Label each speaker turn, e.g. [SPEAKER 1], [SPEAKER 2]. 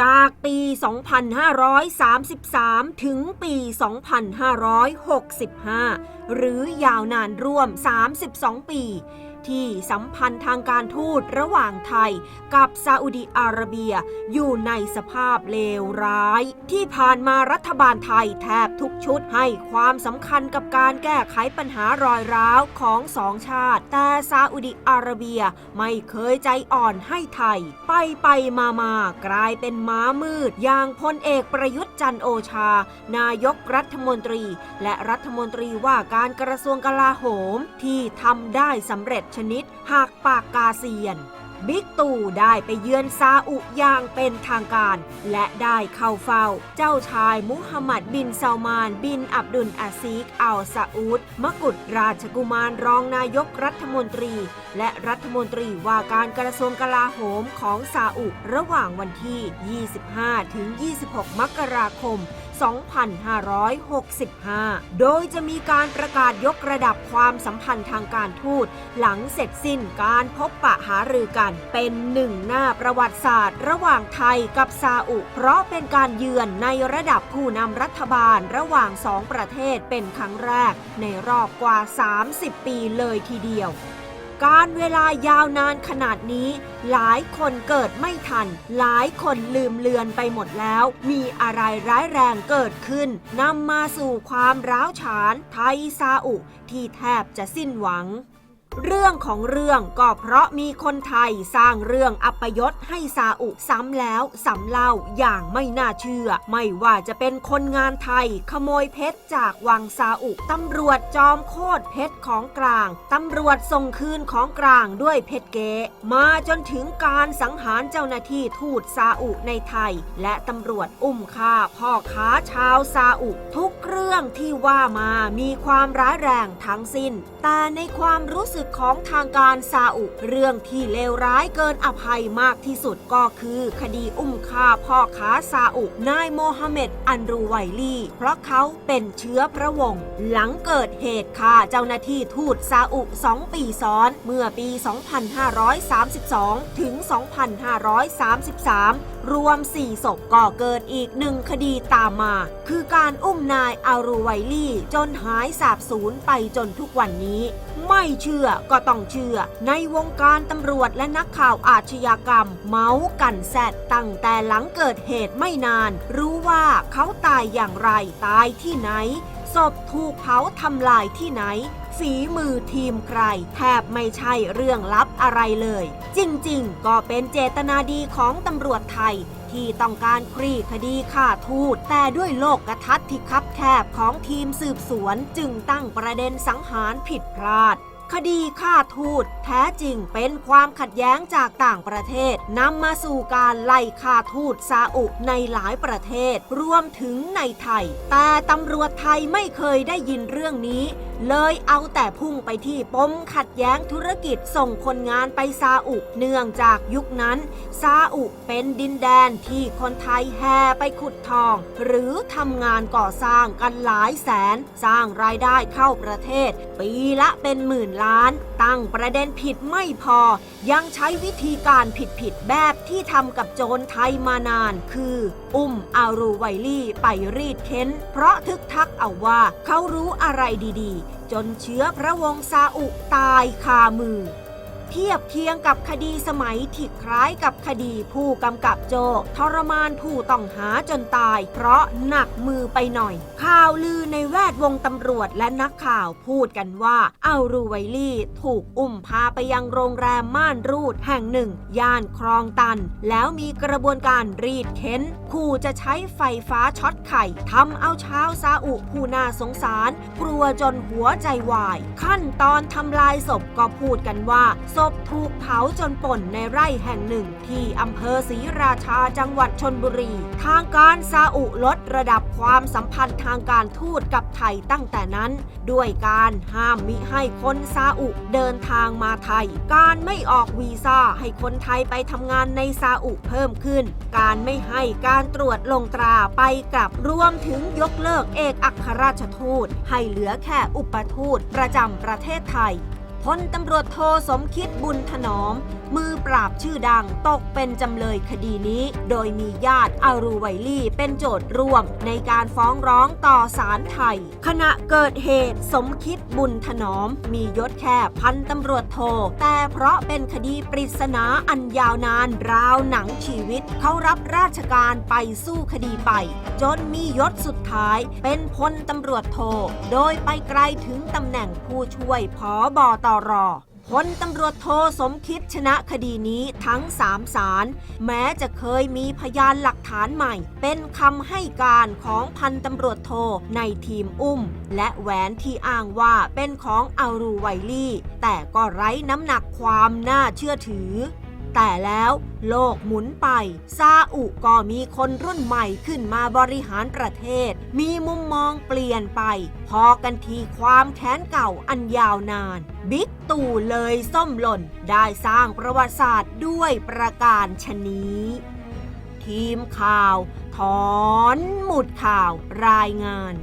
[SPEAKER 1] จากปี 2533 ถึงปี 2565 หรือยาวนานร่วม 32 ปี ที่สัมพันธ์ทางการทูตระหว่างไทย กับซาอุดิอาระเบียอยู่ในสภาพเลวร้าย ที่ผ่านมารัฐบาลไทยแทบทุกชุดให้ความสำคัญกับการแก้ไขปัญหารอยร้าวของสองชาติ แต่ซาอุดิอาระเบียไม่เคยใจอ่อนให้ไทย ไปไปมามากลายเป็นม้ามืด อย่างพลเอกประยุทธ์จันโอชา นายกรัฐมนตรี และรัฐมนตรีว่าการกระทรวงกลาโหมที่ทำได้สำเร็จชนิดหากปากกาเซียน บิ๊กตู่ได้ไปเยือนซาอุอย่างเป็นทางการ และได้เข้าเฝ้า เจ้าชายมุฮัมหมัดบินซาลมาน บินอับดุลอาซีกอัลซาอุดมกุฎราชกุมารรองนายกรัฐมนตรี และรัฐมนตรีว่าการกระทรวงกลาโหมของซาอุระหว่างวันที่ 25-26 มกราคม2565 โดยจะมีการประกาศยกระดับความสัมพันธ์ทางการทูต หลังเสร็จสิ้นการพบปะหารือกัน เป็นหนึ่งหน้าประวัติศาสตร์ ระหว่างไทยกับซาอุ เพราะเป็นการเยือนในระดับผู้นำรัฐบาลระหว่างสองประเทศเป็นครั้งแรก ในรอบกว่า 30 ปีเลยทีเดียว การเวลายาวนานขนาดนี้ หลายคนเกิดไม่ทัน หลายคนลืมเลือนไปหมดแล้ว มีอะไรร้ายแรงเกิดขึ้นนำมาสู่ความร้าวฉานไทยซาอุ ที่แทบจะสิ้นหวัง เรื่องของเรื่องก็เพราะมีคนไทยสร้างเรื่องอัปยศให้ซาอุซ้ำแล้วซ้ำเล่าอย่างไม่น่าเชื่อ ไม่ว่าจะเป็นคนงานไทย ขโมยเพชรจากวังซาอุตำรวจจอมโคตรเพชรของกลางตำรวจส่งคืนของกลางด้วยเพชรเก๊มาจนถึงการสังหารเจ้าหน้าที่ทูตซาอุในไทย และตำรวจอุ้มฆ่าพ่อค้าชาวซาอุ ทุกเรื่องที่ว่ามามีความร้ายแรงทั้งสิ้น แต่ในความรู้สึกของทางการซาอุ เรื่องที่เลวร้ายเกินอภัยมากที่สุดก็คือ คดีอุ้มฆ่าพ่อค้าซาอุนายโมฮัมเหม็ดอันรูไวลี่ เพราะเขาเป็นเชื้อพระวงศ์หลังเกิดเหตุฆ่าเจ้าหน้าที่ทูตซาอุ2ปีซ้อน เมื่อปี 2532 ถึง 2533 รวม 4 ศพก็เกิดอีกหนึ่งคดีตามมา คือการอุ้มนายอารูไวลี่ จนหายสาบสูญไปจนทุกวันนี้ ไม่เชื่อก็ต้องเชื่อ ในวงการตำรวจและนักข่าวอาชญากรรม เมาส์กันแซดตั้งแต่หลังเกิดเหตุไม่นาน รู้ว่าเขาตายอย่างไรตายที่ไหนศพถูกเผาทำลายที่ไหน ฝีมือทีมใคร แทบไม่ใช่เรื่องลับอะไรเลย จริงๆ ก็เป็นเจตนาดีของตำรวจไทยที่ต้องการคลี่คดีฆ่าทูต แต่ด้วยโลกกระทัดที่คับแคบของทีมสืบสวนจึงตั้งประเด็นสังหารผิดพลาด คดีฆ่าทูต แท้จริงเป็นความขัดแย้งจากต่างประเทศนำมาสู่การไล่ฆ่าทูตซาอุในหลายประเทศ รวมถึงในไทย แต่ตำรวจไทยไม่เคยได้ยินเรื่องนี้เลยเอาแต่พุ่งไปที่ปมขัดแย้งธุรกิจส่งคนงานไปซาอุ เนื่องจากยุคนั้น ซาอุเป็นดินแดนที่คนไทยแห่ไปขุดทอง หรือทำงานก่อสร้างกันหลายแสน สร้างรายได้เข้าประเทศ ปีละเป็นหมื่นล้านตั้งประเด็นผิดไม่พอ ยังใช้วิธีการผิดๆแบบที่ทำกับโจรไทยมานาน คือ อุ้มอารูไวลี่ไปรีดเค้น เพราะทึกทักเอาว่าเขารู้อะไรดีๆ จนเชื้อพระวงศ์ซาอุตายคามือ เทียบเคียงกับคดีสมัยที่คล้ายกับคดีผู้กำกับโจ ทรมานผู้ต้องหาจนตาย เพราะหนักมือไปหน่อย ข่าวลือในแวดวงตำรวจและนักข่าวพูดกันว่าเอารูไวลี่ถูกอุ้มพาไปยังโรงแรมม่านรูดแห่งหนึ่ง ย่านคลองตัน แล้วมีกระบวนการรีดเค้นขู่จะใช้ไฟฟ้าช็อตไข่ทำเอาชาวซาอุผู้น่าสงสาร กลัวจนหัวใจวาย ขั้นตอนทำลายศพก็พูดกันว่าศพถูกเผาจนป่นในไร่แห่งหนึ่ง ที่อำเภอศรีราชาจังหวัดชนบุรี ทางการซาอุลดระดับความสัมพันธ์ทางการทูตกับไทยตั้งแต่นั้น ด้วยการห้ามมิให้คนซาอุเดินทางมาไทย การไม่ออกวีซ่าให้คนไทยไปทำงานในซาอุเพิ่มขึ้น การไม่ให้การตรวจลงตราไปกลับรวมถึงยกเลิกเอกอัครราชทูตให้เหลือแค่อุปทูตประจำประเทศไทยพลตำรวจโทสมคิดบุญถนอม มือปราบชื่อดังตกเป็นจำเลยคดีนี้ โดยมีญาติอารูไวลี่เป็นโจทย์ร่วมในการฟ้องร้องต่อศาลไทย ขณะเกิดเหตุสมคิดบุญถนอม มียศแค่พันตำรวจโท แต่เพราะเป็นคดีปริศนาอันยาวนาน ราวหนังชีวิต เขารับราชการไปสู้คดีไป จนมียศสุดท้ายเป็นพลตำรวจโท โดยไปไกลถึงตำแหน่งผู้ช่วยผอบอตร พลตำรวจโทสมคิดชนะคดีนี้ทั้งสามสารแม้จะเคยมีพยานหลักฐานใหม่ เป็นคำให้การของพันตำรวจโทในทีมอุ้ม และแหวนที่อ้างว่าเป็นของอารูไวลี่ แต่ก็ไร้น้ำหนักความน่าเชื่อถือ แต่แล้วโลกหมุนไป ซาอุก็มีคนรุ่นใหม่ขึ้นมาบริหารประเทศ มีมุมมองเปลี่ยนไป พอกันทีความแค้นเก่าอันยาวนาน บิ๊กตู่เลยส้มหล่น ได้สร้างประวัติศาสตร์ด้วยประการชนี้ ทีมข่าว ถอนหมุดข่าวรายงาน